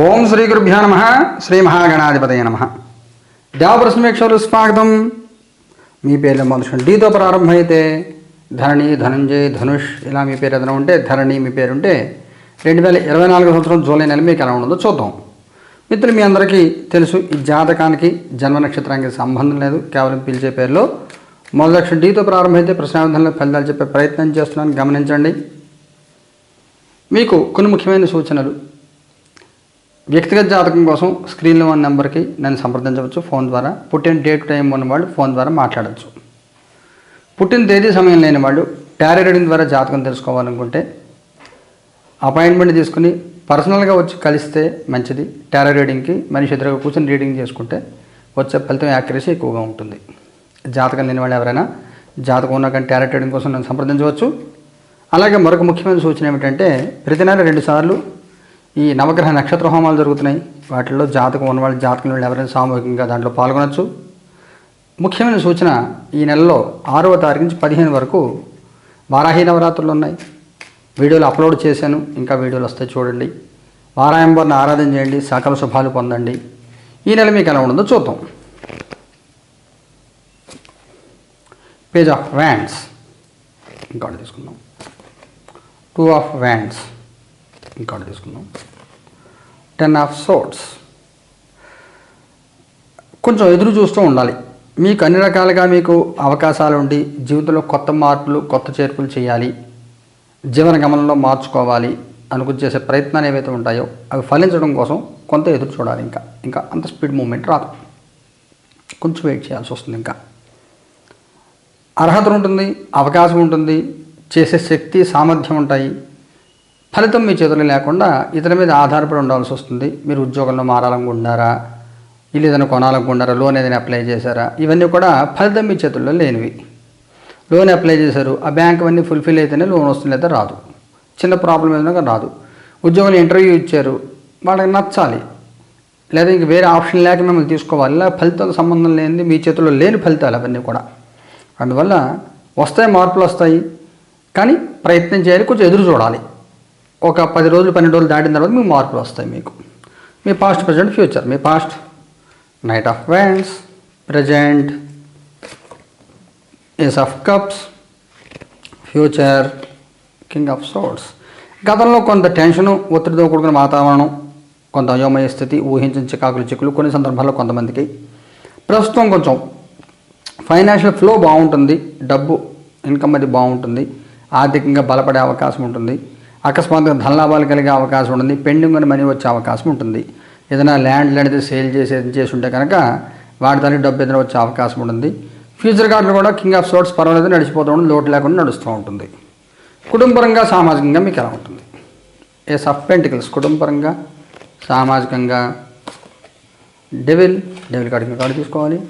ఓం శ్రీ గురుభ్యో నమ. శ్రీ మహాగణాధిపతయ నమ. దేవప్రసమేక్షలు స్వాగతం. మీ పేర్లు మొదటి డీతో ప్రారంభమైతే ధరణి ధనంజయ్ ధనుష్ ఇలా మీ పేరు ఏదైనా ఉంటే ధరణి మీ పేరు ఉంటే రెండు వేల ఇరవై నాలుగు సంవత్సరం జూలై నెల మీకు ఎలా ఉండదో చూద్దాం. మిత్రులు మీ అందరికీ తెలుసు ఈ జాతకానికి జన్మ నక్షత్రానికి సంబంధం లేదు. కేవలం పిలిచే పేర్లో. మొదటి డీతో ప్రారంభమైతే ప్రశ్నార్థంలో ఫలితాలు చెప్పే ప్రయత్నం చేస్తున్నాను. గమనించండి. మీకు కొన్ని ముఖ్యమైన సూచనలు. వ్యక్తిగత జాతకం కోసం స్క్రీన్లో ఉన్న నెంబర్కి నన్ను సంప్రదించవచ్చు. ఫోన్ ద్వారా. పుట్టిన డేట్ టైం ఉన్నవాళ్ళు ఫోన్ ద్వారా మాట్లాడవచ్చు పుట్టిన తేదీ సమయం లేని వాళ్ళు టారీ రీడింగ్ ద్వారా జాతకం తెలుసుకోవాలనుకుంటే అపాయింట్మెంట్ తీసుకుని పర్సనల్గా వచ్చి కలిస్తే మంచిది. టారో రీడింగ్కి మనిషి ఎదురుగా కూర్చొని రీడింగ్ చేసుకుంటే వచ్చే ఫలితం యాక్యురసీ ఎక్కువగా ఉంటుంది. జాతకం లేని వాళ్ళు ఎవరైనా జాతకం ఉన్న కానీ టారో రీడింగ్ కోసం నన్ను సంప్రదించవచ్చు. అలాగే మరొక ముఖ్యమైన సూచన ఏమిటంటే ప్రతి నెల రెండు సార్లు ఈ నవగ్రహ నక్షత్ర హోమాలు జరుగుతున్నాయి. వాటిల్లో జాతకం ఉన్నవాళ్ళు జాతకం వాళ్ళు ఎవరైనా సామూహికంగా దాంట్లో పాల్గొనవచ్చు ముఖ్యమైన సూచన ఈ నెలలో ఆరవ తారీఖు నుంచి పదిహేను వరకు వారాహి నవరాత్రులు ఉన్నాయి. వీడియోలు అప్లోడ్ చేశాను. ఇంకా వీడియోలు వస్తాయి చూడండి. వారాయంబర్ని ఆరాధన చేయండి. సకల శుభాలు పొందండి. ఈ నెల మీకు ఎలా ఉండదో చూద్దాం. Page of wands. ఇంకా తీసుకుందాం. Two of wands. కార్డు తీసుకుందాం. టెన్ ఆఫ్ సోట్స్ కొంచెం ఎదురు చూస్తూ ఉండాలి. మీకు అన్ని రకాలుగా మీకు అవకాశాలు ఉండి జీవితంలో కొత్త మార్పులు కొత్త చేర్పులు చేయాలి. జీవన గమనంలో మార్చుకోవాలి. అనుకుని చేసే ప్రయత్నాలు ఏవైతే ఉంటాయో అవి ఫలించడం కోసం కొంత ఎదురు చూడాలి ఇంకా. ఇంకా అంత స్పీడ్ మూమెంట్ రాదు. కొంచెం వెయిట్ చేయాల్సి వస్తుంది ఇంకా. అర్హత ఉంటుంది అవకాశం ఉంటుంది చేసే శక్తి సామర్థ్యం ఉంటాయి. ఫలితం మీ చేతుల్లో లేకుండా ఇతర మీద ఆధారపడి ఉండాల్సి వస్తుంది. మీరు ఉద్యోగంలో మారాలనుకుంటున్నారా? ఇల్లు ఏదైనా కొనాలనుకుంటున్నారా? లోన్ ఏదైనా అప్లై చేశారా? ఇవన్నీ కూడా ఫలితం మీ చేతుల్లో లేనివి. లోన్ అప్లై చేశారు. ఆ బ్యాంక్ అవన్నీ ఫుల్ఫిల్ అయితేనే లోన్ వస్తుంది లేదా రాదు. చిన్న ప్రాబ్లం ఏదైనా రాదు. ఉద్యోగంలో ఇంటర్వ్యూ ఇచ్చారు. వాళ్ళకి నచ్చాలి. లేదా ఇంక వేరే ఆప్షన్ లేక మిమ్మల్ని తీసుకోవాలి ఇలా ఫలితాలు సంబంధం లేనిది మీ చేతుల్లో లేని ఫలితాలు అవన్నీ కూడా. అందువల్ల వస్తాయి మార్పులు వస్తాయి. కానీ ప్రయత్నం చేయాలి కొంచెం ఎదురు చూడాలి. ఒక పది రోజులు పన్నెండు రోజులు దాటిన తర్వాత మీకు మార్పులు వస్తాయి మీకు. మీ past present future me past knight of wands present ace of cups future king of swords గతంలో కొంత టెన్షను ఒత్తిడితో కూడుకున్న వాతావరణం కొంత అయోమయ స్థితి ఊహించిన చికాకులు చిక్కులు కొన్ని సందర్భాల్లో కొంతమందికి ప్రస్తుతం కొంచెం ఫైనాన్షియల్ ఫ్లో బాగుంటుంది డబ్బు ఇన్కమ్ అది బాగుంటుంది ఆర్థికంగా బలపడే అవకాశం ఉంటుంది. అకస్మాత్తుగా ధనలాభాలు కలిగే అవకాశం ఉంటుంది పెండింగ్ అని మనీ వచ్చే అవకాశం ఉంటుంది. ఏదైనా ల్యాండ్ లాంటిది సేల్ చేసి చేసి ఉంటే కనుక వాటి దానికి డబ్బు ఏదైనా వచ్చే అవకాశం ఉంటుంది. ఫ్యూచర్ కార్డులు కూడా కింగ్ ఆఫ్ సోర్ట్స్ పర్వాలేదు నడిచిపోతూ ఉంటుంది లోటు లేకుండా నడుస్తూ ఉంటుంది. కుటుంబపరంగా సామాజికంగా మీకు ఎలా ఉంటుంది? ఏ సఫ్ పెంటికల్స్ కుటుంబపరంగా సామాజికంగా డెవిల్ డెవిల్ కార్డు కార్డు తీసుకోవాలి.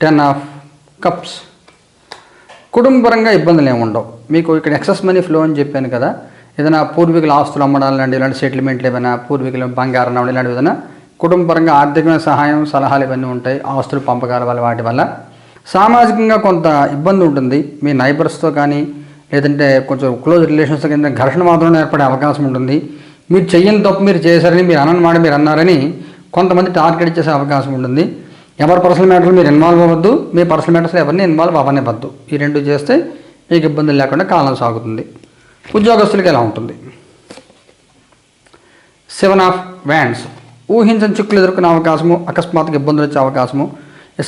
టెన్ ఆఫ్ కప్స్ కుటుంబపరంగా ఇబ్బందులు ఏమి ఉండవు. మీకు ఇక్కడ ఎక్సెస్ మనీ ఫ్లో అని చెప్పాను కదా ఏదైనా పూర్వీకుల ఆస్తులు అమ్మడం లాంటి ఇలాంటి సెటిల్మెంట్లు ఏమైనా పూర్వీకుల బంగారం అవ్వడం ఇలాంటి ఏదైనా కుటుంబపరంగా ఆర్థికమైన సహాయం సలహాలు ఇవన్నీ ఉంటాయి ఆస్తులు పంపకాల వల్ల వాటి వల్ల. సామాజికంగా కొంత ఇబ్బంది ఉంటుంది. మీ నైబర్స్తో కానీ లేదంటే కొంచెం క్లోజ్ రిలేషన్స్ కింద ఘర్షణ మాత్రం ఏర్పడే అవకాశం ఉంటుంది. మీరు చెయ్యని తప్పు మీరు చేశారని మీరు అనని మాట మీరు అన్నారని కొంతమంది టార్గెట్ చేసే అవకాశం ఉంటుంది. ఎవరి పర్సనల్ మ్యాటర్లు మీరు ఇన్వాల్వ్ అవ్వద్దు మీ పర్సనల్ మ్యాటర్స్లో ఎవరిని ఇన్వాల్వ్ అవ్వనివ్వద్దు. ఈ రెండు చేస్తే మీకు ఇబ్బందులు లేకుండా కాలం సాగుతుంది. ఉద్యోగస్తులకి ఎలా ఉంటుంది? సెవెన్ ఆఫ్ వ్యాండ్స్ ఊహించని చిక్కులు ఎదుర్కొనే అవకాశము అకస్మాత్తుగా ఇబ్బందులు వచ్చే అవకాశము.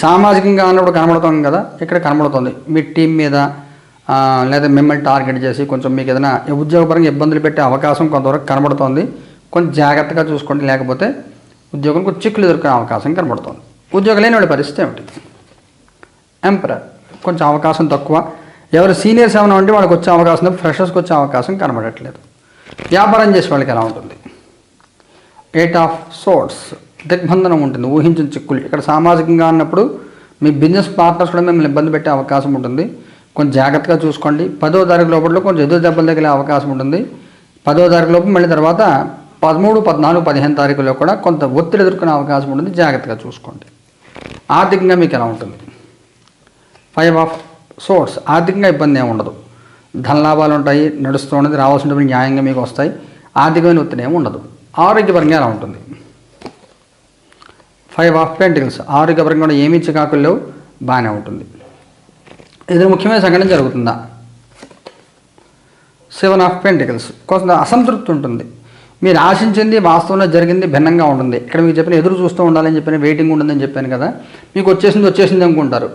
సామాజికంగా అన్నప్పుడు కనబడుతుంది కదా ఇక్కడ కనబడుతుంది. మీ టీం మీద లేదా మిమ్మల్ని టార్గెట్ చేసి కొంచెం మీకు ఏదైనా ఉద్యోగపరంగా ఇబ్బందులు పెట్టే అవకాశం కొంతవరకు కనబడుతోంది. కొంచెం జాగ్రత్తగా చూసుకోండి లేకపోతే ఉద్యోగం కొంచెం చిక్కులు ఎదుర్కొనే అవకాశం కనబడుతుంది. ఉద్యోగం లేని వాడి పరిస్థితి ఏమిటి? ఎంపరర్ కొంచెం అవకాశం తక్కువ. ఎవరు సీనియర్స్ ఏమైనా ఉంటే వాళ్ళకి వచ్చే అవకాశం తప్ప ఫ్రెషర్స్కి వచ్చే అవకాశం కనబడట్లేదు. వ్యాపారం చేసే వాళ్ళకి ఎలా ఉంటుంది? ఎయిట్ ఆఫ్ సోర్ట్స్ దిగ్బంధనం ఉంటుంది ఊహించిన చిక్కులు. ఇక్కడ సామాజికంగా అన్నప్పుడు మీ బిజినెస్ పార్ట్నర్స్ కూడా మిమ్మల్ని ఇబ్బంది పెట్టే అవకాశం ఉంటుంది. కొంచెం జాగ్రత్తగా చూసుకోండి. పదో తారీఖు లోపల కొంచెం ఎదురు దెబ్బలు తగిలే అవకాశం ఉంటుంది. పదో తారీఖు లోపు మళ్ళీ తర్వాత పదమూడు పద్నాలుగు పదిహేను తారీఖులో కూడా కొంత ఒత్తిడి ఎదుర్కొనే అవకాశం ఉంటుంది. జాగ్రత్తగా చూసుకోండి. ఆర్థికంగా మీకు ఎలా ఉంటుంది? ఫైవ్ ఆఫ్ సోర్స్ ఆర్థికంగా ఇబ్బంది ఏమి ఉండదు. ధనలాభాలు ఉంటాయి నడుస్తూ ఉన్నది రావాల్సిన న్యాయంగా మీకు వస్తాయి ఆర్థికమైన ఒత్తిడి ఏమి ఉండదు. ఆరోగ్యపరంగా ఎలా ఉంటుంది? ఫైవ్ ఆఫ్ పెంటికల్స్ ఆరోగ్యపరంగా కూడా ఏమీ చికాకులు బాగానే ఉంటుంది. ఇది ముఖ్యమైన సంఘటన జరుగుతుందా? సెవెన్ ఆఫ్ పెంటికల్స్ కొంత అసంతృప్తి ఉంటుంది. మీరు ఆశించింది వాస్తవంలో జరిగింది భిన్నంగా ఉంటుంది. ఇక్కడ మీకు చెప్పిన ఎదురు చూస్తూ ఉండాలని చెప్పిన వెయిటింగ్ ఉంటుందని చెప్పాను కదా. మీకు వచ్చేసింది వచ్చేసింది అనుకుంటారు.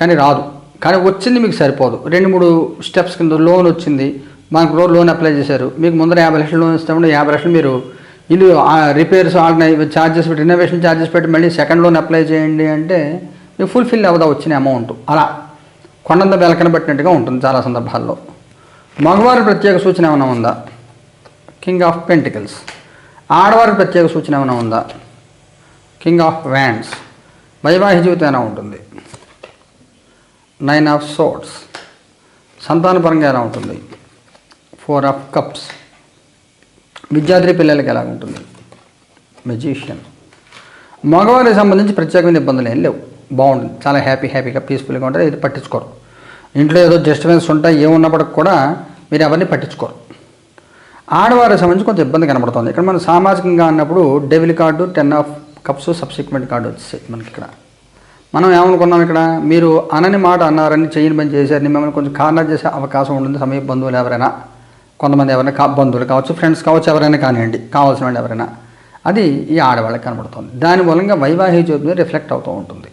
కానీ రాదు. కానీ వచ్చింది మీకు సరిపోదు. రెండు మూడు స్టెప్స్ కింద లోన్ వచ్చింది. మనకు రోజు లోన్ అప్లై చేశారు. మీకు ముందర యాభై లక్షలు లోన్ ఇస్తామంటే యాభై లక్షలు మీరు ఇల్లు రిపేర్స్ ఛార్జెస్ పెట్టి రినోవేషన్ ఛార్జెస్ పెట్టి మళ్ళీ సెకండ్ లోన్ అప్లై చేయండి అంటే మీకు ఫుల్ఫిల్ అవ్వదా వచ్చిన అమౌంట్ అలా. కొండంత వెలకనబట్టినట్టుగా ఉంటుంది చాలా సందర్భాల్లో. మగవారి ప్రత్యేక సూచన ఏమైనా ఉందా? కింగ్ ఆఫ్ పెంటికల్స్ ఆడవారి ప్రత్యేక సూచన ఏమైనా ఉందా? కింగ్ ఆఫ్ వ్యాండ్స్ వైవాహిక జీవితం ఎలా ఉంటుంది? నైన్ ఆఫ్ సోట్స్ సంతానపరంగా ఎలా ఉంటుంది? ఫోర్ ఆఫ్ కప్స్ విద్యార్థి పిల్లలకి ఎలా ఉంటుంది? మెజీషియన్ మగవారికి సంబంధించి ప్రత్యేకమైన ఇబ్బందులు ఏం లేవు. బాగుంటుంది చాలా హ్యాపీ హ్యాపీగా పీస్ఫుల్గా ఉంటుంది ఇది పట్టించుకోరు. ఇంట్లో ఏదో డిస్టర్బెన్స్ ఉంటాయి ఏమున్నప్పటికి కూడా మీరు ఎవరిని పట్టించుకోరు. ఆడవారికి సంబంధించి కొంచెం ఇబ్బంది కనబడుతుంది. ఇక్కడ మనం సామాజికంగా అన్నప్పుడు devil card ten of cups subsequent card వచ్చేసాయి మనకి ఇక్కడ మనం ఏమనుకున్నాం ఇక్కడ? మీరు అనని మాట అన్నారని చేయని పని చేశారని మిమ్మల్ని కొంచెం కార్నర్ చేసే అవకాశం ఉంటుంది. సమీప బంధువులు ఎవరైనా కొంతమంది ఎవరైనా కా బంధువులు కావచ్చు ఫ్రెండ్స్ కావచ్చు ఎవరైనా కానివ్వండి కావాల్సిన వాళ్ళు ఎవరైనా. అది ఈ ఆడవాళ్ళకి కనబడుతుంది. దాని మూలంగా వైవాహిక జీవితం రిఫ్లెక్ట్ అవుతూ ఉంటుంది.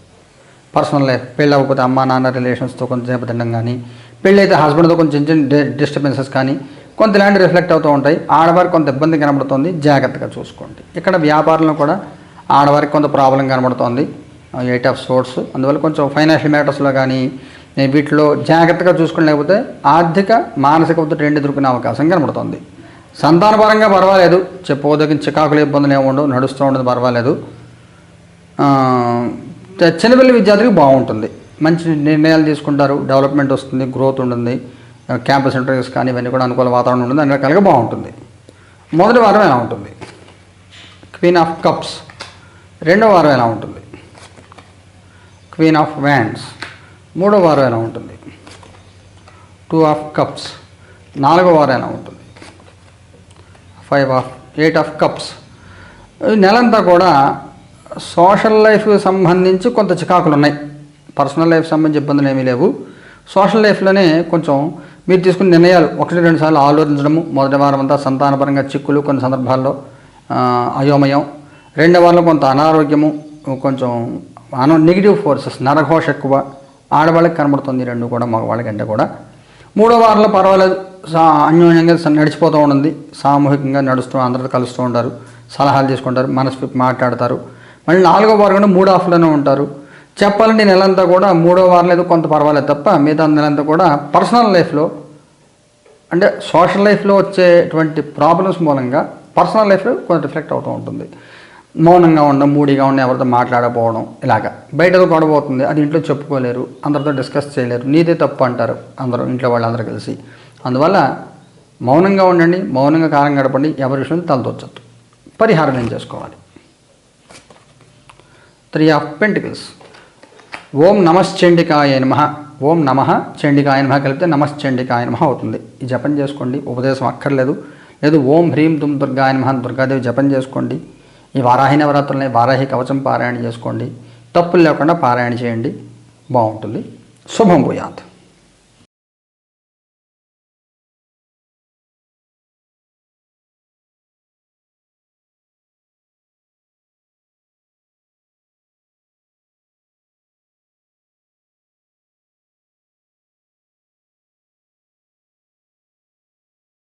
పర్సనల్ లైఫ్ పెళ్ళి అవ్వకపోతే అమ్మ నాన్న రిలేషన్స్తో కొంచెం దెబ్బతిండం కానీ పెళ్ళి అయితే హస్బెండ్తో కొంచెం డిస్టర్బెన్సెస్ కానీ కొంత ల్యాండ్ రిఫ్లెక్ట్ అవుతూ ఉంటాయి. ఆడవారికి కొంత ఇబ్బంది కనబడుతుంది. జాగ్రత్తగా చూసుకోండి. ఇక్కడ వ్యాపారంలో కూడా ఆడవారికి కొంత ప్రాబ్లం కనబడుతుంది. ఎయిట్ ఆఫ్ సోర్స్ అందువల్ల కొంచెం ఫైనాన్షియల్ మ్యాటర్స్లో కానీ వీటిలో జాగ్రత్తగా చూసుకుని లేకపోతే ఆర్థిక మానసిక ఒత్తిడి రెండు ఎదుర్కొనే అవకాశం కనబడుతుంది. సంతానపరంగా పర్వాలేదు. చెప్పుకోదగిన చికాకులు ఇబ్బందులు ఏముండవు ఉండవు. నడుస్తూ ఉండదు పర్వాలేదు. ఆ, చిన్నపిల్లల విద్యార్థికి బాగుంటుంది. మంచి నిర్ణయాలు తీసుకుంటారు. డెవలప్మెంట్ వస్తుంది గ్రోత్ ఉంటుంది. క్యాంపస్ ఇంటర్వ్యూస్ కానీ ఇవన్నీ కూడా అనుకూల వాతావరణం ఉంటుంది. అన్ని రకాలుగా బాగుంటుంది. మొదటి వారం ఎలా ఉంటుంది? క్వీన్ ఆఫ్ కప్స్ రెండో వారం ఎలా ఉంటుంది? క్వీన్ ఆఫ్ వ్యాండ్స్ మూడో వారం ఎలా ఉంటుంది? టూ ఆఫ్ కప్స్ నాలుగో వారం ఎలా ఉంటుంది? Five of eight of cups ఈ నెలంతా కూడా సోషల్ లైఫ్కి సంబంధించి కొంత చికాకులు ఉన్నాయి. పర్సనల్ లైఫ్ సంబంధించి ఇబ్బందులు ఏమీ లేవు. సోషల్ లైఫ్లోనే కొంచెం మీరు తీసుకున్న నిర్ణయాలు ఒకటి రెండు సార్లు ఆలోచించడము మొదటి వారం అంతా సంతానపరంగా చిక్కులు కొన్ని సందర్భాల్లో అయోమయం. రెండో వారంలో కొంత అనారోగ్యము కొంచెం అన నెగిటివ్ ఫోర్సెస్ నరఘోష ఎక్కువ ఆడవాళ్ళకి కనబడుతుంది రెండు కూడా మగవాళ్ళకంటే కూడా. మూడో వారంలో పర్వాలేదు సా అన్యోన్యంగా నడిచిపోతూ ఉంటుంది సామూహికంగా నడుస్తూ అందరితో కలుస్తూ ఉంటారు. సలహాలు తీసుకుంటారు మనసు మాట్లాడతారు. మళ్ళీ నాలుగో వారం కూడా మూడు ఆఫ్లోనే ఉంటారు. చెప్పాలంటే నెల నెలంతా కూడా మూడో వారం లేదు కొంత పర్వాలేదు తప్ప మిగతా నెలంతా కూడా పర్సనల్ లైఫ్లో అంటే సోషల్ లైఫ్లో వచ్చేటువంటి ప్రాబ్లమ్స్ మూలంగా పర్సనల్ లైఫ్లో కొంత రిఫ్లెక్ట్ అవుతూ ఉంటుంది. మౌనంగా ఉండడం మూడీగా ఉండడం ఎవరితో మాట్లాడకపోవడం ఇలాగా. బయటతో గొడవవుతుంది అది ఇంట్లో చెప్పుకోలేరు అందరితో డిస్కస్ చేయలేరు నీదే తప్పు అంటారు అందరూ ఇంట్లో వాళ్ళందరూ కలిసి. అందువల్ల మౌనంగా ఉండండి మౌనంగా కాలం గడపండి ఎవరి విషయం తలదొచ్చద్దు పరిహారం ఏం చేసుకోవాలి. Three of pentacles. ఓం నమశ్చండికాయ నమ. ఓం నమ చండికాయ నమ కలిపితే నమశ్చండికాయ నమ అవుతుంది. ఈ జపం చేసుకోండి ఉపదేశం అక్కర్లేదు. లేదు ఓం హ్రీం తుమ్ దుర్గాయ నమ దుర్గాదేవి జపం చేసుకోండి. ఈ వారాహి నవరాత్రులని వారాహి కవచం పారాయణ చేసుకోండి. తప్పులు లేకుండా పారాయణ చేయండి. బాగుంటుంది. శుభం భూయాత్.